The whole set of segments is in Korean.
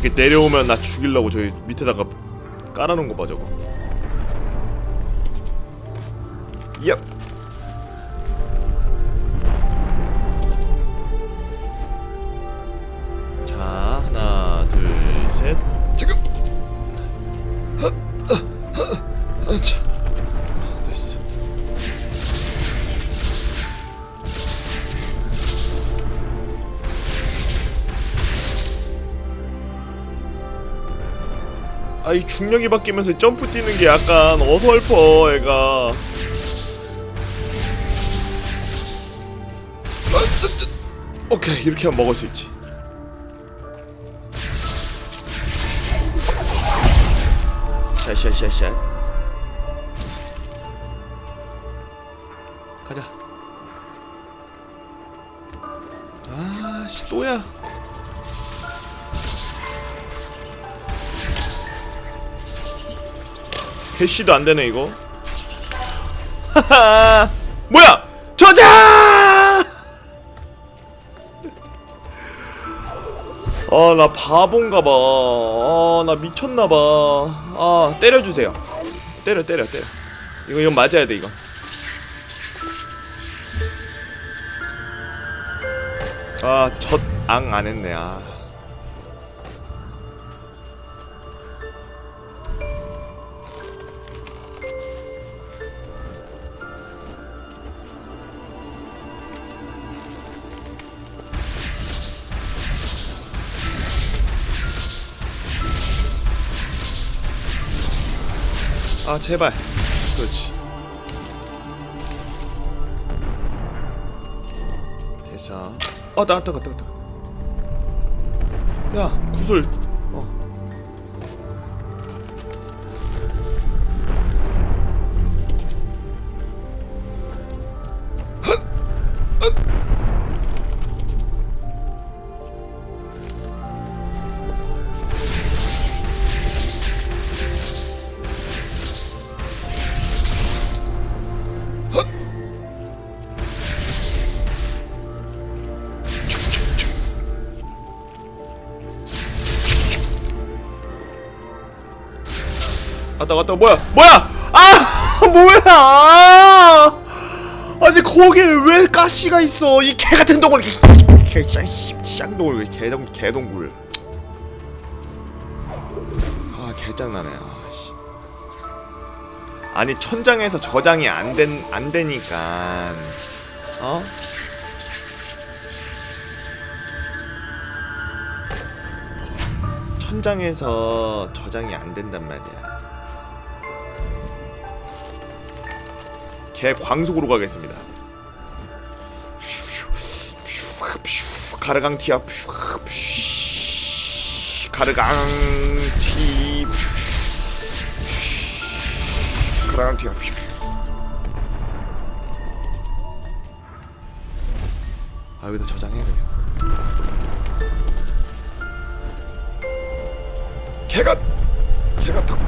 저렇게 내려오면 나 죽이려고 저기 밑에다가 깔아놓은 거 봐 저거. 얍 아, 이 중력이 바뀌면서 점프 뛰는 게 약간 어설퍼, 애가. 아. 오케이, 이렇게 하면 먹을 수 있지. 샷샷샷샷 가자 아씨 또야 캐시도 안 되네 이거. 하하. 뭐야? 저장 아 나 바본가 봐. 아 나 미쳤나 봐. 아 때려 주세요. 때려 때려 때려. 이거 이거 맞아야 돼 이거. 아 젖앙 안 했네. 아 아 제발. 그렇지. 됐어 어 나왔다 갔다 갔다. 야 구슬 왔다 왔다. 뭐야? 뭐야? 아! 뭐야? 아! 아니 거기에 왜 가시가 있어? 이 개 같은 동굴 개짱 동굴 개동 개동굴. 아 개짱나네. 아씨. 아니 천장에서 저장이 안 된 안 되니까. 어? 천장에서 저장이 안 된단 말이야. 개 광속으로 가겠습니다. 가르강 티아 가르강 티. 가르강 티아 아 여기다 저장해 그냥 개가 개가 턱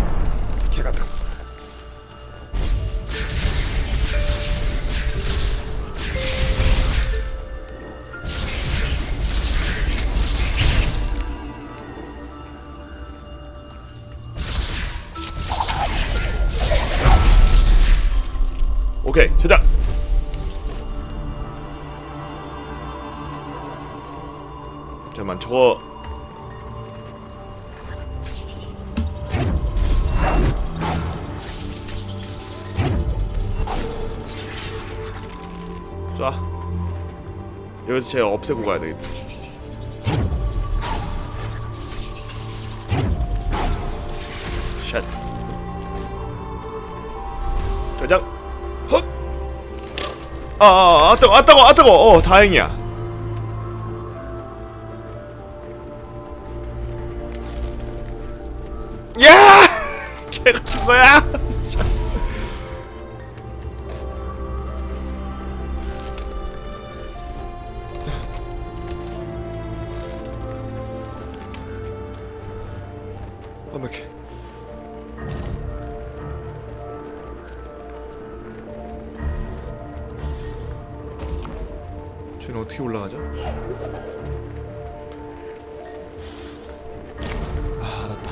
개가 턱 제작. 잠깐만 저거. 쏴. 여기서 제가 없애고 가야 되겠다. 샷. 저장. 헛 아, 아, 아, 뜨거, 아, 뜨거, 아, 뜨거. 어, 다행이야. 야! 개 같은 거야. 저는 어떻게 올라가죠? 아 알았다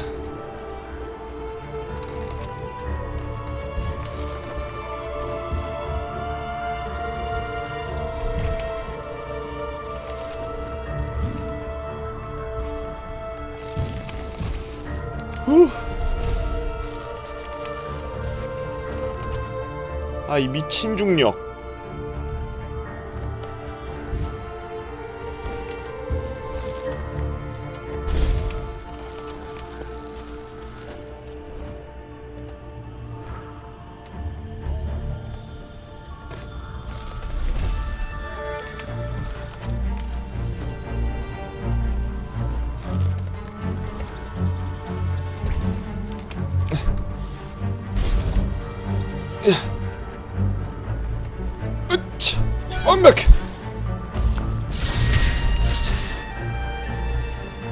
후. 아이 미친 중력 완벽해.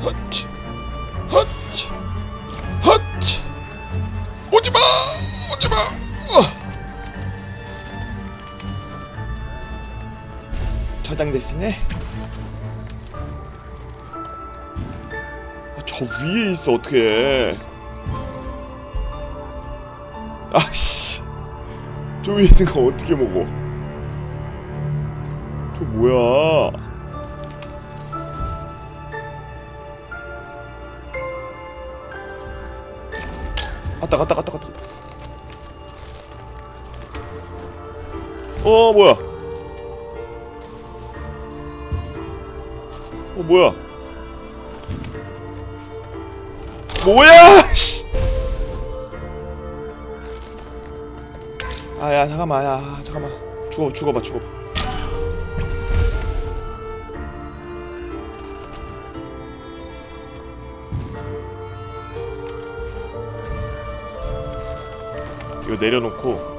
헛치, 헛치, 헛치. 오지 마, 오지 마. 어. 저장됐으네. 아, 저 위에 있어 어떻게? 아씨, 저 위에 있는 거 어떻게 먹어? 저 뭐야? 갔다 갔다 갔다 갔다 갔다. 어 뭐야? 어 뭐야? 뭐야? 씨. 아야 잠깐만 야 잠깐만 죽어 죽어봐 죽어봐. 이거 내려놓고.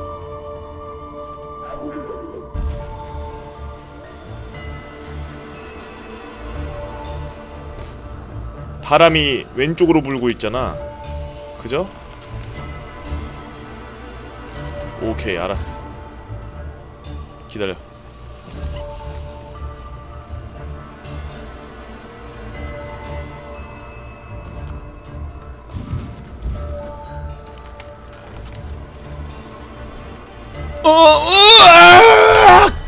바람이 왼쪽으로 불고 있잖아. 그죠? 오케이 알았어. 기다려 어, 으악!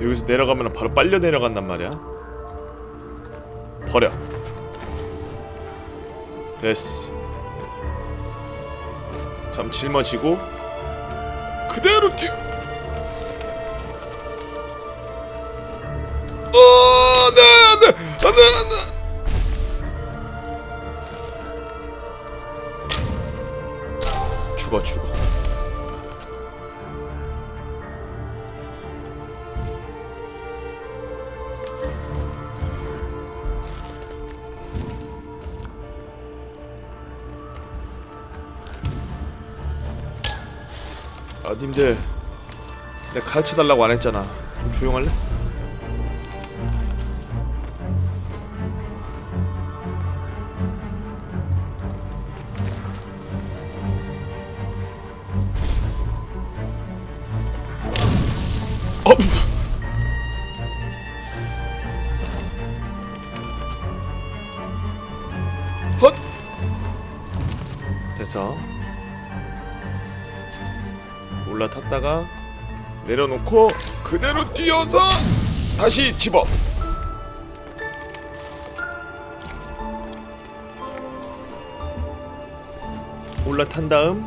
여기서 내려가면 바로 빨려 내려간단 말이야. 버려. 됐어. 잠 짊어지고 그대로 뛰어. 어, 네, 네, 네, 네. 죽어, 죽어. 님들, 내가 가르쳐 달라고 안 했잖아. 좀 조용할래? 올라탔다가 내려놓고 그대로 뛰어서 다시 집어. 올라탄 다음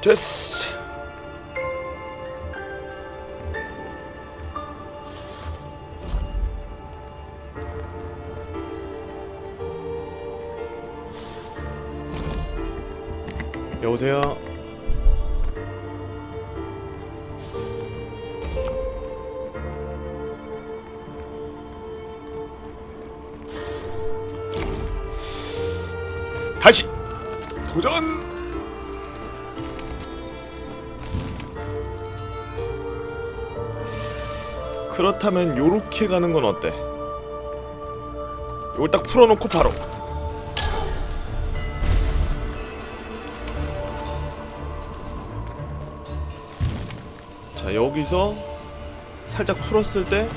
됐어. 여보세요. 다시 도전. 그렇다면 요렇게 가는 건 어때? 이걸 딱 풀어놓고 바로 자자 여기서 살짝 풀었을 때.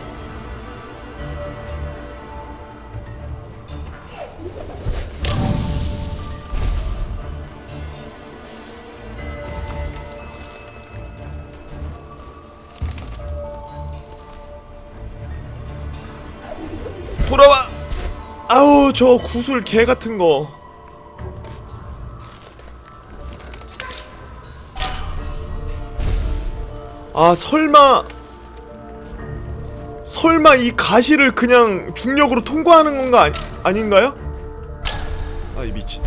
돌아와 아우 저 구슬 개 같은 거 아 설마 설마 이 가시를 그냥 중력으로 통과하는 건가 아니, 아닌가요? 아이 미친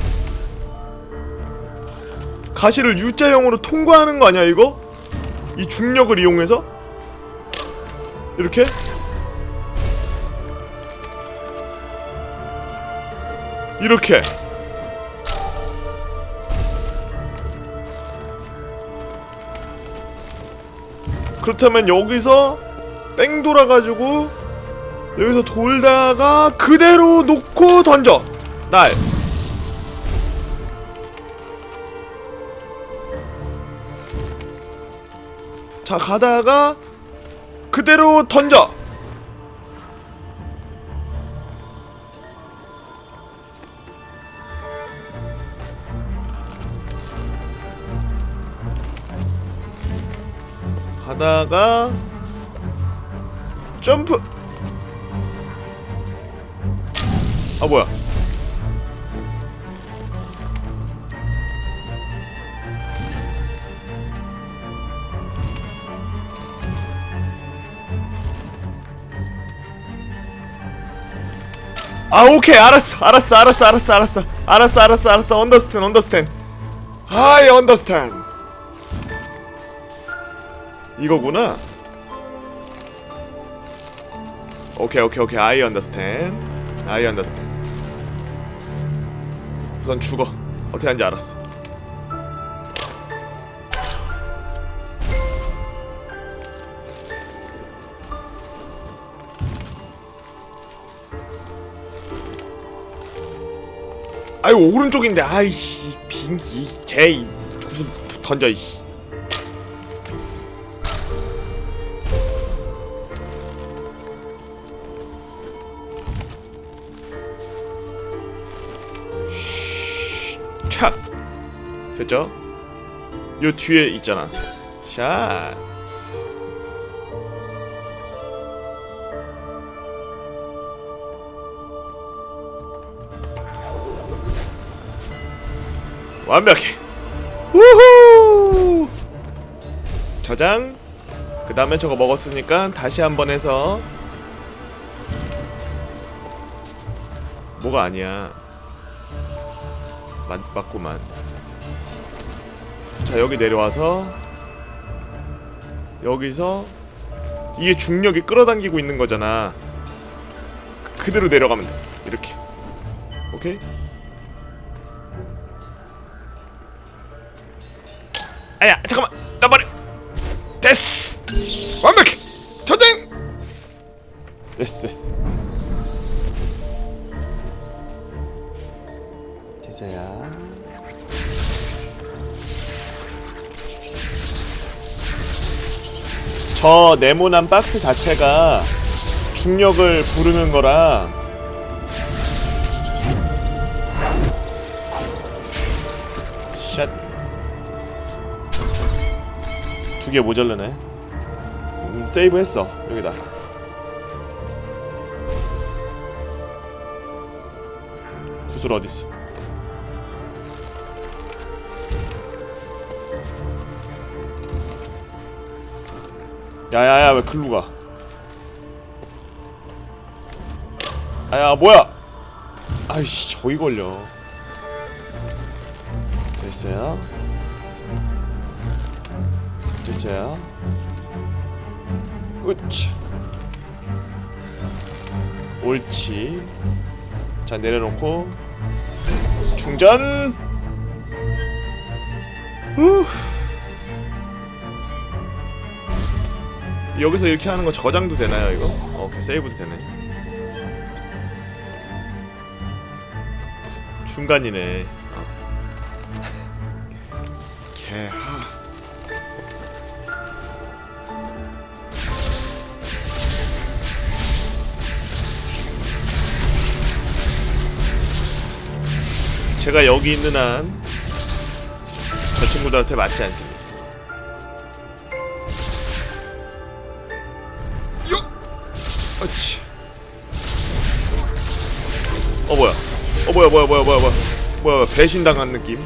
가시를 U자형으로 통과하는 거 아니야 이거? 이 중력을 이용해서? 이렇게? 이렇게 그렇다면 여기서 뺑 돌아가지고 여기서 돌다가 그대로 놓고 던져. 날. 자 가다가 그대로 던져 가다가 점프. 아 뭐야? 아 오케이. 알았어. 알았어. 알았어. 알았어. 알았어. 알았어. 알았어. 알았어 언더스탠 언더스탠. 아이 언더스탠 이거구나. 오케이 오케이 오케이. I understand. I understand. 우선 죽어. 어떻게 하는지 알았어. 아이고 오른쪽인데. 아이씨 빙기 개이 무슨 던져 이씨 됐죠? 요 뒤에 있잖아. 샷. 완벽해. 우후! 저장. 그 다음에 저거 먹었으니까 다시 한번 해서 뭐가 아니야. 맞, 맞구만 자 여기 내려와서 여기서 이게 중력이 끌어당기고 있는 거잖아. 그- 그대로 내려가면 돼. 이렇게. 오케이? 아야 잠깐만. 나 말해. 됐어 완벽해! 저장 됐어 됐어 됐어요 저 네모난 박스 자체가 중력을 부르는 거라 샷 두 개 모자르네. 음, 세이브 했어. 여기다. 구슬 어디 있어? 야야야 왜 글로 가? 아야 뭐야? 아이씨 저기 걸려. 됐어요. 됐어요. 으치. 옳지. 자 내려놓고 충전. 후. 여기서 이렇게 하는 거 저장도 되나요 이거? 어, 오케이 세이브도 되네. 중간이네. 개하. 제가 여기 있는 한 저 친구들한테 맞지 않습니다 어치. 어 뭐야? 어 뭐야 뭐야 뭐야 뭐야 뭐야 배신당한 느낌?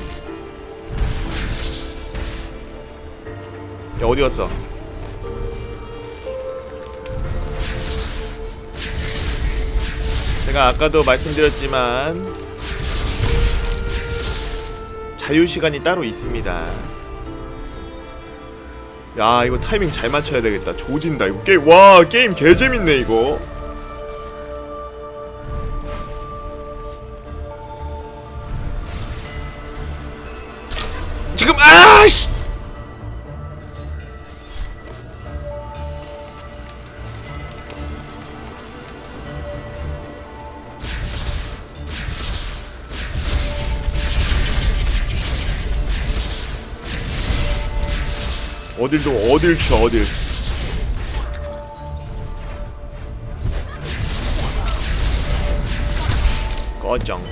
야 어디 갔어? 제가 아까도 말씀드렸지만 자유 시간이 따로 있습니다. 야 이거 타이밍 잘 맞춰야 되겠다. 조진다 이거 게임 와 게임 개 재밌네 이거. 지금 아씨 어딜 좀 어딜 쳐 어딜. 꺼정.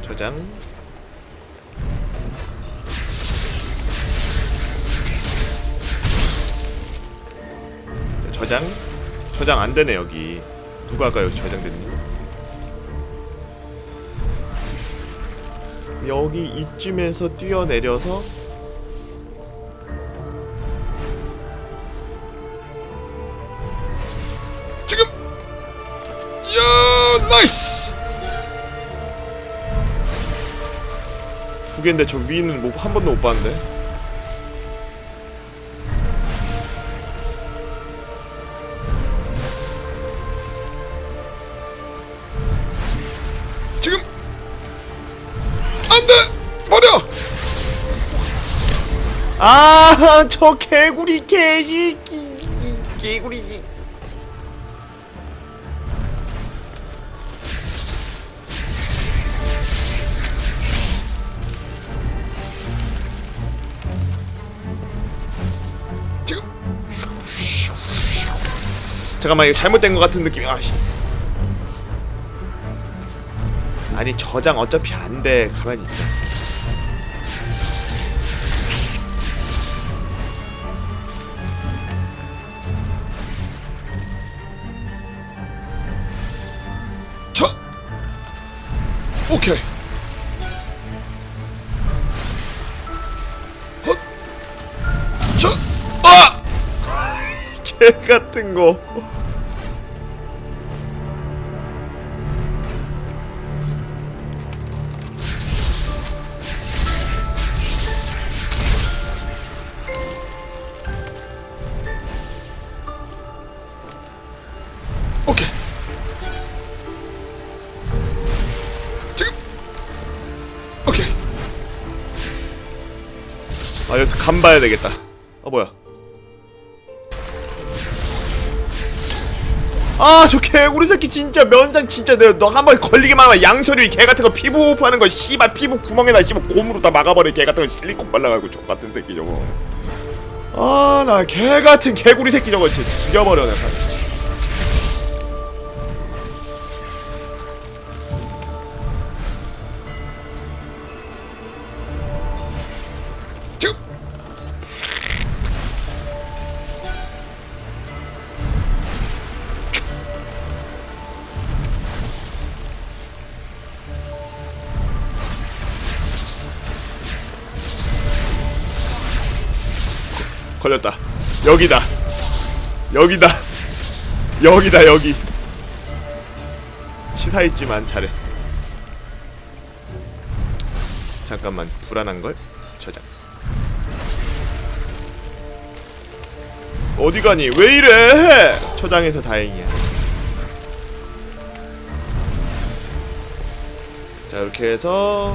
저장. 자, 저장. 저장 안 되네 여기. 누가 아까 여기 저장됐니? 여기 이쯤에서 뛰어내려서 나이스! 두 개인데 저 위는 뭐 한 번도 못 봤는데? 지금! 안돼! 버려! 아 저 개구리 개새끼 개구리. 새 잠깐만 이거 잘못된 것 같은 느낌이 아씨. 아니 저장 어차피 안 돼. 가만히 있어. 저! 오케이 개 같은 거. 아 여기서 간 봐야 되겠다. 어 뭐야? 아 저 개구리 새끼 진짜 면상 진짜 내가 너 한 번 걸리기만 하면 양서류 개 같은 거 피부 호흡하는 거 씨발 피부 구멍에다 씨발 곰으로 다 막아버려. 개 같은 거 실리콘 발라가지고 족 같은 새끼 저거. 아 나 개 같은 개구리 새끼 저거 진짜 죽여버려 내가 걸렸다. 여기다. 여기다. 여기다 여기. 치사했지만 잘했어. 잠깐만 불안한 걸 저장. 어디 가니? 왜 이래? 초장에서 다행이야. 자 이렇게 해서